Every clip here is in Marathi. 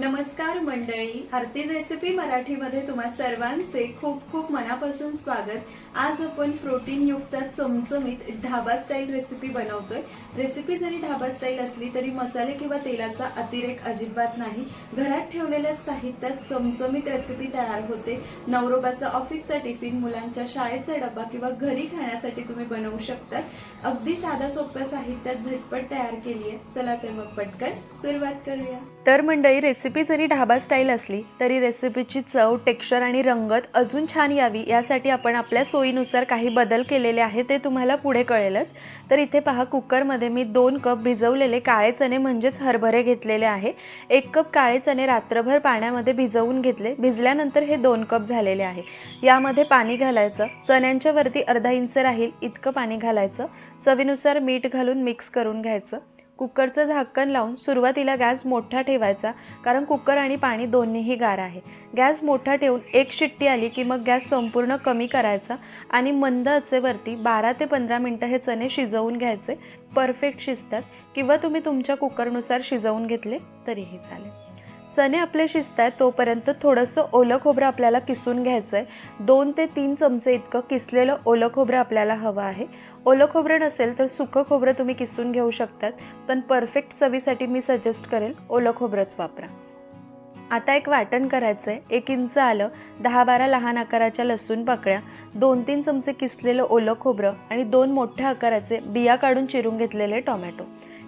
नमस्कार मंडळी आरतीज रेसिपी मराठीमध्ये तुम्हा सर्वांचे खूप खूप मनापासून स्वागत. आज आपण प्रोटीनयुक्त चमचमीत ढाबा स्टाईल रेसिपी बनवतोय. रेसिपी जरी ढाबा स्टाईल असली तरी मसाले किंवा तेलाचा अतिरेक अजिबात नाही. घरात ठेवलेल्या साहित्यात चमचमीत रेसिपी तयार होते. नवरोबाचा ऑफिसचा टिफिन मुलांच्या शाळेचा डबा किंवा घरी खाण्यासाठी तुम्ही बनवू शकता. अगदी साधा सोप्या साहित्यात झटपट तयार केली आहे चला तर मग पटकन सुरुवात करूया. तर मंडळी रेसिपी जरी ढाबा स्टाईल असली तरी रेसिपीची चव टेक्स्चर आणि रंगत अजून छान यावी यासाठी आपण आपल्या सोयीनुसार काही बदल केलेले आहे ते तुम्हाला पुढे कळेलच. तर इथे पहा कुकरमध्ये मी दोन कप भिजवलेले काळे चणे म्हणजेच हरभरे घेतलेले आहे. एक कप काळे चणे रात्रभर पाण्यामध्ये भिजवून घेतले. भिजल्यानंतर हे दोन कप झालेले आहे. यामध्ये पाणी घालायचं. चण्यांच्या वरती अर्धा इंच राहील इतकं पाणी घालायचं. चवीनुसार मीठ घालून मिक्स करून घ्यायचं. कुकरचं झाकण लावून सुरुवातीला गॅस मोठा ठेवायचा कारण कुकर आणि पाणी दोन्हीही गार आहे. गॅस मोठा ठेवून एक शिट्टी आली की मग गॅस संपूर्ण कमी करायचा आणि मंद आचेवरती बारा ते पंधरा मिनटं हे चणे शिजवून घ्यायचे. परफेक्ट शिजतात. किंवा तुम्ही तुमच्या कुकरनुसार शिजवून घेतले तरीही चालेल. चणे आपले शिजत आहेत तोपर्यंत थोडंसं ओलं खोबरं आपल्याला किसून घ्यायचं आहे दोन ते तीन चमचे इतकं किसलेलं ओलं खोबरं आपल्याला हवं आहे. ओलं खोबरं नसेल तर सुकं खोबरं तुम्ही किसून घेऊ शकतात पण परफेक्ट चवीसाठी मी सजेस्ट करेल ओलं खोबरंच वापरा. आता एक वाटण करायचं आहे एक इंच आलं दहा बारा लहान आकाराच्या लसूण पाकळ्या दोन तीन चमचे किसलेलं ओलं खोबरं आणि दोन मोठ्या आकाराचे बिया काढून चिरून घेतलेले टोमॅटो.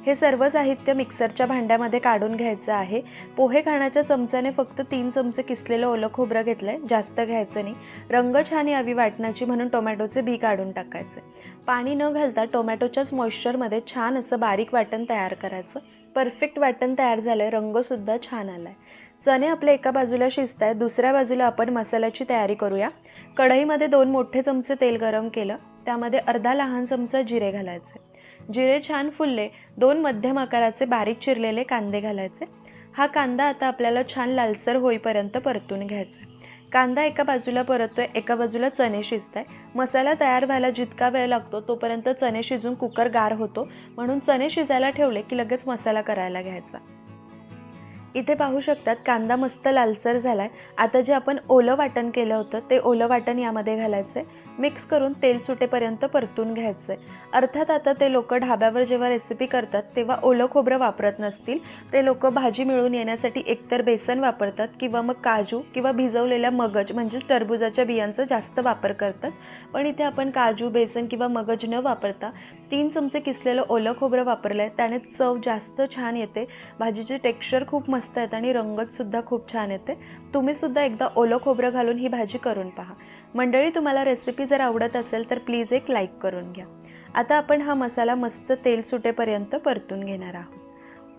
हे सर्व साहित्य मिक्सरच्या भांड्यामध्ये काढून घ्यायचं आहे. पोहे खाण्याच्या चमच्याने फक्त तीन चमचे किसलेलं ओलं खोबरं घेतलं आहे जास्त घ्यायचं नाही. रंग छान यावी वाटण्याची म्हणून टोमॅटोचे बी काढून टाकायचे. पाणी न घालता टोमॅटोच्याच मॉइश्चरमध्ये छान असं बारीक वाटण तयार करायचं. परफेक्ट वाटण तयार झालं आहे रंगसुद्धा छान आला आहे चणे आपल्या एका बाजूला शिजत आहेत दुसऱ्या बाजूला आपण मसाल्याची तयारी करूया. कढईमध्ये दोन मोठे चमचे तेल गरम केलं. त्यामध्ये अर्धा लहान चमचा जिरे घालायचे. जिरे छान फुलले दोन मध्यम आकाराचे बारीक चिरलेले कांदे घालायचे. हा कांदा आता आपल्याला छान लालसर होईपर्यंत परतून घ्यायचा. कांदा एका बाजूला परततोय एका बाजूला चणे शिजत आहे मसाला तयार व्हायला जितका वेळ लागतो तोपर्यंत चणे शिजून कुकर गार होतो. म्हणून चणे शिजायला ठेवले की लगेच मसाला करायला घ्यायचा. इथे पाहू शकतात कांदा मस्त लालसर झाला आहे आता जे आपण ओलं वाटण केलं होतं ते ओलं वाटण यामध्ये घालायचं आहे मिक्स करून तेल सुटेपर्यंत परतून घ्यायचं आहे अर्थात आता ते लोक ढाब्यावर जेव्हा रेसिपी करतात तेव्हा ओलं खोबरं वापरत नसतील. ते लोक भाजी मिळून येण्यासाठी एकतर बेसन वापरतात किंवा मग काजू किंवा भिजवलेल्या मगज म्हणजेच टरबुजाच्या बियांचा जास्त वापर करतात. पण इथे आपण काजू बेसन किंवा मगज न वापरता तीन चमचे किसलेलं ओलं खोबरं वापरलं आहे त्याने चव जास्त छान येते. भाजीचे टेक्स्चर खूप मस्त मस्त आहेत आणि रंगतसुद्धा खूप छान येते. तुम्हीसुद्धा एकदा ओलं खोबरं घालून ही भाजी करून पहा. मंडळी तुम्हाला रेसिपी जर आवडत असेल तर प्लीज एक लाईक करून घ्या. आता आपण हा मसाला मस्त तेल सुटेपर्यंत परतून घेणार आहोत.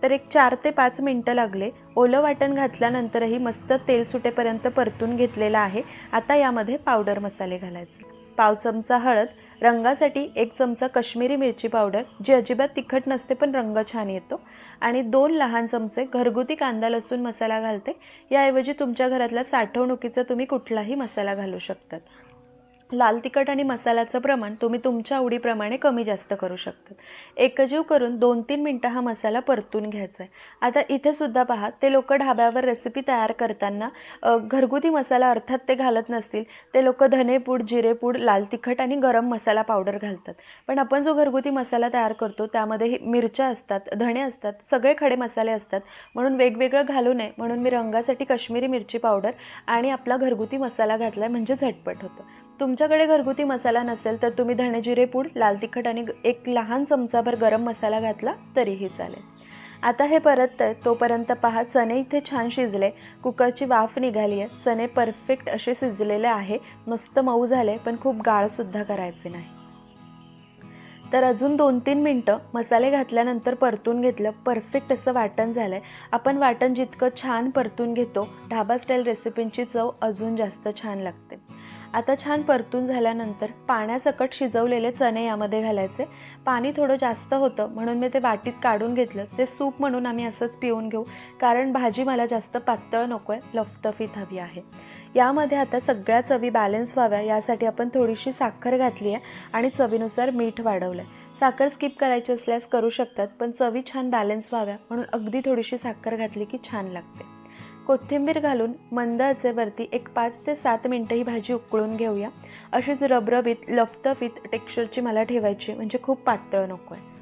तर एक चार ते पाच मिनटं लागले. ओलं वाटण घातल्यानंतरही मस्त तेल सुटेपर्यंत परतून घेतलेलं आहे. आता यामध्ये पावडर मसाले घालायचे. पाव चमचा हळद रंगासाठी एक चमचा कश्मीरी मिरची पावडर जी अजिबात तिखट नसते पण रंग छान येतो. आणि दोन लहान चमचे घरगुती कांदा लसूण मसाला घालते. याऐवजी तुमच्या घरातला साठवणुकीचा तुम्ही कुठलाही मसाला घालू शकतात. लाल तिखट आणि मसाल्याचं प्रमाण तुम्ही तुमच्या आवडीप्रमाणे कमी जास्त करू शकतात. एकजीव करून दोन तीन मिनटं हा मसाला परतून घ्यायचा आहे आता इथे सुद्धा पहा ते लोक ढाब्यावर रेसिपी तयार करताना घरगुती मसाला अर्थात ते घालत नसतील ते लोक धनेपूड जिरेपूड लाल तिखट आणि गरम मसाला पावडर घालतात. पण आपण जो घरगुती मसाला तयार करतो त्यामध्ये मिरच्या असतात धणे असतात सगळे खडे मसाले असतात. म्हणून वेगवेगळं घालू नये. म्हणून मी रंगासाठी कश्मीरी मिरची पावडर आणि आपला घरगुती मसाला घातला आहे म्हणजे झटपट होतं. तुमच्याकडे घरगुती मसाला नसेल तर तुम्ही धणे जिरे पूड लाल तिखट आणि एक लहान चमचाभर गरम मसाला घातला तरीही चालेल. आता हे परत तोपर्यंत पहा चणे इथे छान शिजले. कुकरची वाफ निघाली आहे. चणे परफेक्ट असे शिजलेले आहे. मस्त मऊ झाले पण खूप गाळसुद्धा करायचे नाही. तर अजून दोन तीन मिनटं मसाले घातल्यानंतर परतून घेतलं. परफेक्ट असं वाटण झालं आहे आपण वाटण जितकं छान परतून घेतो ढाबा स्टाईल रेसिपींची चव अजून जास्त छान लागते. आता छान परतून झाल्यानंतर पाण्यासकट शिजवलेले चणे यामध्ये घालायचे. पाणी थोडं जास्त होतं म्हणून मी ते वाटीत काढून घेतलं. ते सूप म्हणून आम्ही असंच पिऊन घेऊ कारण भाजी मला जास्त पातळ नको आहे लफतफीत हवी आहे. यामध्ये आता सगळ्या चवी बॅलन्स व्हाव्या यासाठी आपण थोडीशी साखर घातली आहे आणि चवीनुसार मीठ वाढवलं आहे साखर स्किप करायची असल्यास करू शकतात पण चवी छान बॅलन्स व्हाव्या म्हणून अगदी थोडीशी साखर घातली की छान लागते. कोथिंबीर घालून मंद आचेवरती एक पाच ते सात मिनटं ही भाजी उकळून घेऊया. अशीच रबरबीत लफतफीत टेक्स्चरची मला ठेवायची म्हणजे खूप पातळ नको आहे.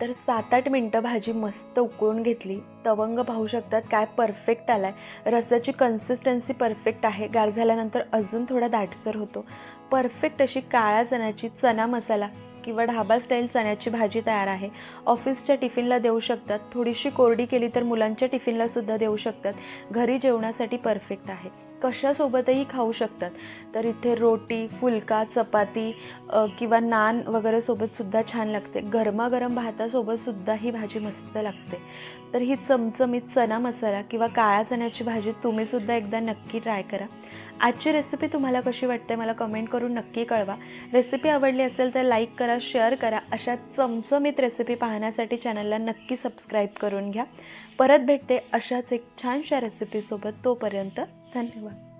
तर सात आठ मिनटं भाजी मस्त उकळून घेतली. तवंग पाहू शकतात काय परफेक्ट आला आहे रसाची कन्सिस्टन्सी परफेक्ट आहे. गार झाल्यानंतर अजून थोडा दाटसर होतो. परफेक्ट अशी काळ्या चण्याची चना मसाला. किंवा ढाबा स्टाईल चण्याची भाजी तयार आहे. ऑफिसच्या टिफिनला देऊ शकतात. थोडीशी कोरडी केली तर मुलांच्या टिफिनला सुद्धा देऊ शकतात. घरी जेवणासाठी परफेक्ट आहे. कशासोबतही खाऊ शकतात. तर इथे रोटी फुलका चपाती किंवा नान वगैरे सोबतसुद्धा छान लागते. गरमागरम भातासोबतसुद्धा ही भाजी मस्त लागते. तर ही चमचमीत चना मसाला किंवा काळ्या चण्याची भाजी तुम्हीसुद्धा एकदा नक्की ट्राय करा. आजची रेसिपी तुम्हाला कशी वाटते मला कमेंट करून नक्की कळवा. रेसिपी आवडली असेल तर लाईक करा शेअर करा. अशा चमचमीत रेसिपी पाहण्यासाठी चॅनलला नक्की सबस्क्राईब करून घ्या. परत भेटते अशाच एक छानशा रेसिपीसोबत तोपर्यंत धन्यवाद.